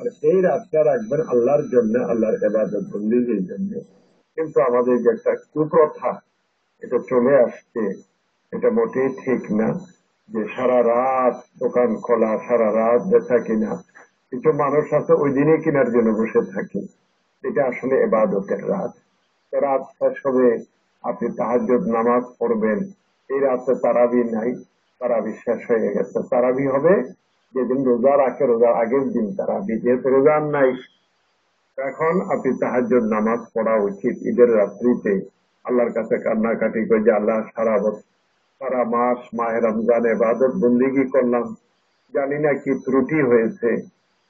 আর এই রাতটা রাখবেন আল্লাহর জন্য, আল্লাহর এবাদত বন্দির জন্য। কিন্তু আমাদের যে একটা কুপ্রথা, এটা চলে আসছে, এটা মোটেই ঠিক না যে সারা রাত দোকান খোলা, সারা রাত বেচা কিনা। কিছু মানুষ আছে ওই দিনে কেনার জন্য বসে থাকে। এটা আসলে এবাদতের রাত। রাত শেষ হবে, আপনি তাহাজ্জুদ নামাজ পড়বেন। এই রাতে তারাবি নাই, তারাবি শেষ হয়ে গেছে। তারাবি হবে যেদিন রোজা রাখে রোজার আগের দিন তারাবি যেহেতু রোজার নাই এখন আপনি তাহাজ্জুদ নামাজ পড়া উচিত ঈদের রাত্রিতে। আল্লাহর কাছে কান্নাকাটি করে যে আল্লাহ সারা সারা মাস, মাহে রমজান এবাদত বন্দিগি করলাম। জানি না কি ত্রুটি হয়েছে।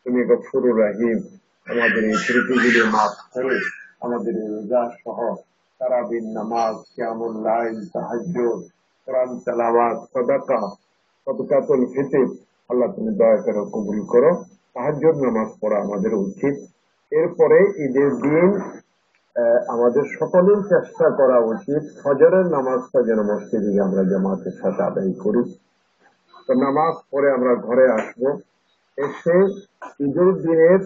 তুমি গফুরুর রাহিম, আমাদের এই ত্রুটিগুলি মাফ করে। আমাদের রোজা সহ তারাবিন নামাজ কেমন লাইন সাহায্য কোরআন তেলাওয়াত, সদাকা, সদকাতুল ফিতির আল্লাহ তুমি দয়া করে কবুল করো সাহায্য নামাজ পড়া আমাদের উচিত। এরপরে ঈদের দিন আমাদের সকলের চেষ্টা করা উচিত, ফজরের নামাজটা যেন মসজিদে আমরা জামাতের সাথে আদায় করি। তো নামাজ পড়ে আমরা ঘরে আসব, এসে ঈদের দিনের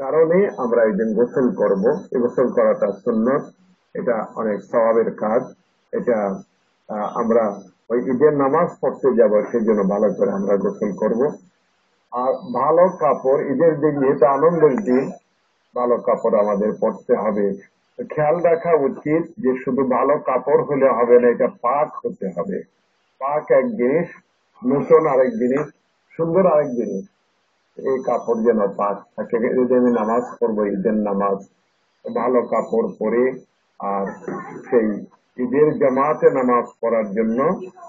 কারণে আমরা একদিন গোসল করব। এই গোসল করাটা সুন্নত, এটা অনেক স্বভাবের কাজ। এটা আমরা ওই ঈদের নামাজ পড়তে যাব, সেই জন্য ভালো করে আমরা গোসল করব। আর ভালো কাপড়, ঈদের দিন যেহেতু আনন্দের দিন, ভালো কাপড় আমাদের পড়তে হবে। খেয়াল রাখা উচিত যে শুধু ভালো কাপড় হলে হবে না, এটা পাক হতে হবে। পাক এক জিনিস নূতন আরেক জিনিস, সুন্দর আরেক জিনিস। এই কাপড় যেন পাক থাকে। ঈদে আমি নামাজ পড়ব, ঈদের নামাজ। ভালো কাপড় পরে আর সেই ঈদের জামাতে নামাজ পড়ার জন্য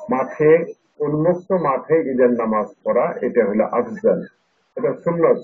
মাঠে উন্মুক্ত মাঠে ঈদের নামাজ পড়া, এটা হলো আফজাল। এটা সুন্নত।